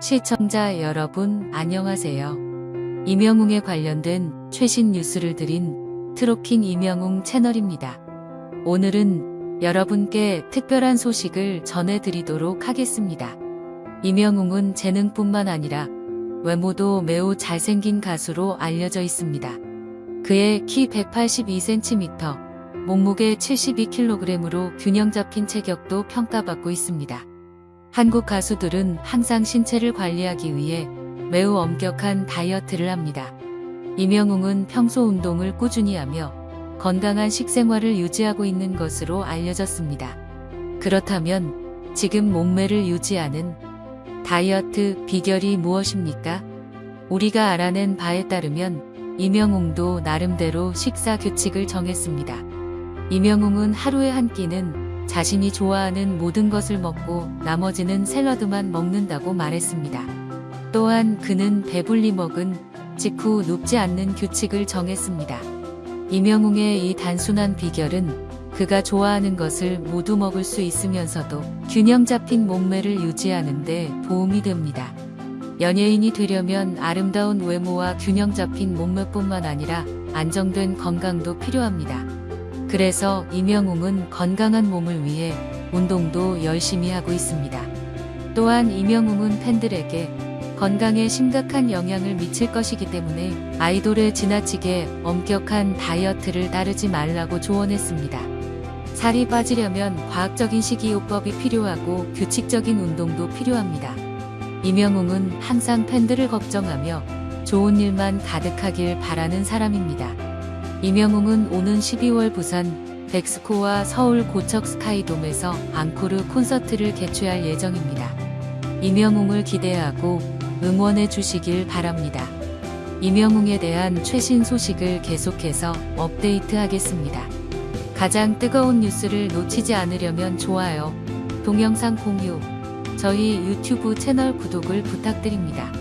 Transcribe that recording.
시청자 여러분 안녕하세요. 이명웅에 관련된 최신 뉴스를 드린 트로킹 이명웅 채널입니다. 오늘은 여러분께 특별한 소식을 전해드리도록 하겠습니다. 이명웅은 재능뿐만 아니라 외모도 매우 잘생긴 가수로 알려져 있습니다. 그의 키 182cm, 몸무게 72kg으로 균형 잡힌 체격도 평가받고 있습니다. 한국 가수들은 항상 신체를 관리하기 위해 매우 엄격한 다이어트를 합니다. 이명웅은 평소 운동을 꾸준히 하며 건강한 식생활을 유지하고 있는 것으로 알려졌습니다. 그렇다면 지금 몸매를 유지하는 다이어트 비결이 무엇입니까? 우리가 알아낸 바에 따르면 이명웅도 나름대로 식사 규칙을 정했습니다. 이명웅은 하루에 한 끼는 자신이 좋아하는 모든 것을 먹고 나머지는 샐러드만 먹는다고 말했습니다. 또한 그는 배불리 먹은 직후 눕지 않는 규칙을 정했습니다. 이명웅의 이 단순한 비결은 그가 좋아하는 것을 모두 먹을 수 있으면서도 균형 잡힌 몸매를 유지하는 데 도움이 됩니다. 연예인이 되려면 아름다운 외모와 균형 잡힌 몸매뿐만 아니라 안정된 건강도 필요합니다. 그래서 이명웅은 건강한 몸을 위해 운동도 열심히 하고 있습니다. 또한 이명웅은 팬들에게 건강에 심각한 영향을 미칠 것이기 때문에 아이돌에 지나치게 엄격한 다이어트를 따르지 말라고 조언했습니다. 살이 빠지려면 과학적인 식이요법이 필요하고 규칙적인 운동도 필요합니다. 이명웅은 항상 팬들을 걱정하며 좋은 일만 가득하길 바라는 사람입니다. 이명웅은 오는 12월 부산 백스코와 서울 고척 스카이돔에서 앙코르 콘서트를 개최할 예정입니다. 이명웅을 기대하고 응원해 주시길 바랍니다. 이명웅에 대한 최신 소식을 계속해서 업데이트 하겠습니다. 가장 뜨거운 뉴스를 놓치지 않으려면 좋아요, 동영상 공유, 저희 유튜브 채널 구독을 부탁드립니다.